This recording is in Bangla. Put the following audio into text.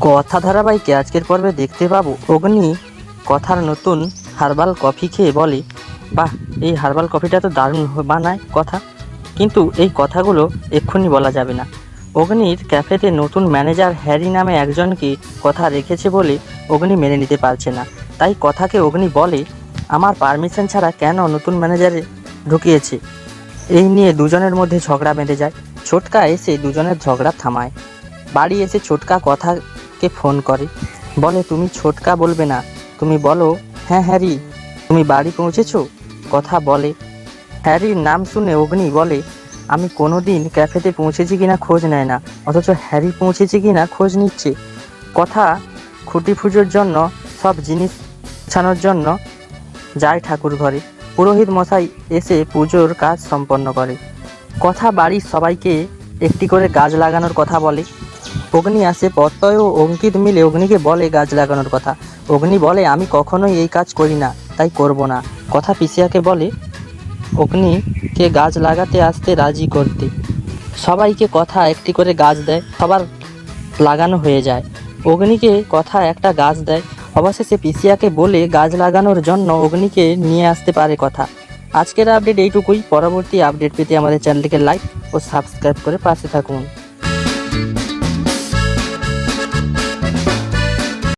কথা ধারাবাহিকে আজকের পর্বে দেখতে পাবো। অগ্নি কথার নতুন হার্বাল কফি খেয়ে বলে, বাহ, এই হার্বাল কফিটা তো দারুণ বানায় কথা। কিন্তু এই কথাগুলো এক্ষুনি বলা যাবে না। অগ্নির ক্যাফেতে নতুন ম্যানেজার হ্যারি নামে একজনকে কথা রেখেছে বলে অগ্নি মেনে নিতে পারছে না। তাই কথাকে অগ্নি বলে, আমার পারমিশন ছাড়া কেন নতুন ম্যানেজারে ঢুকিয়েছে? এই নিয়ে দুজনের মধ্যে ঝগড়া বেঁধে যায়। ছোটকা এসে দুজনের ঝগড়া থামায়। বাড়ি এসে ছোটকা কথাকে ফোন করে। বলে, তুমি ছোটকা বলবে না। তুমি বলো হ্যাঁ হ্যারি তুমি বাড়ি পৌঁছেছো? কথা বলে। হ্যারির নাম শুনে অগ্নি বলে, আমি কোনো দিন ক্যাফেতে পৌঁছেছি কিনা খোঁজ নেয় না, অথচ হ্যারি পৌঁছেছে কিনা খোঁজ নিচ্ছে। কথা খুঁটি পুজোর জন্য, সব জিনিস ছানোর জন্য যায় ঠাকুর ঘরে। পুরোহিত মশাই এসে পুজোর কাজ সম্পন্ন করে। কথা বাড়ির সবাইকে একটি করে গাছ লাগানোর কথা বলে। অগ্নি আসে, প্রত্যয় ও অঙ্কিত মিলে অগ্নিকে বলে গাছ লাগানোর কথা। অগ্নি বলে, আমি কখনোই এই কাজ করি না, তাই করব না। কথা পিসিয়াকে বলে, অগ্নিকে গাছ লাগাতে আসতে রাজি করতে। সবাইকে কথা একটি করে গাছ দেয়, সবার লাগানো হয়ে যায়। অগ্নিকে কথা একটা গাছ দেয়। অবশেষে পিসিয়াকে বলে, গাছ লাগানোর জন্য অগ্নিকে নিয়ে আসতে পারে কথা। আজকের আপডেট এইটুকুই। পরবর্তী আপডেট পেতে আমাদের চ্যানেলটিকে লাইক ও সাবস্ক্রাইব করে পাশে থাকুন।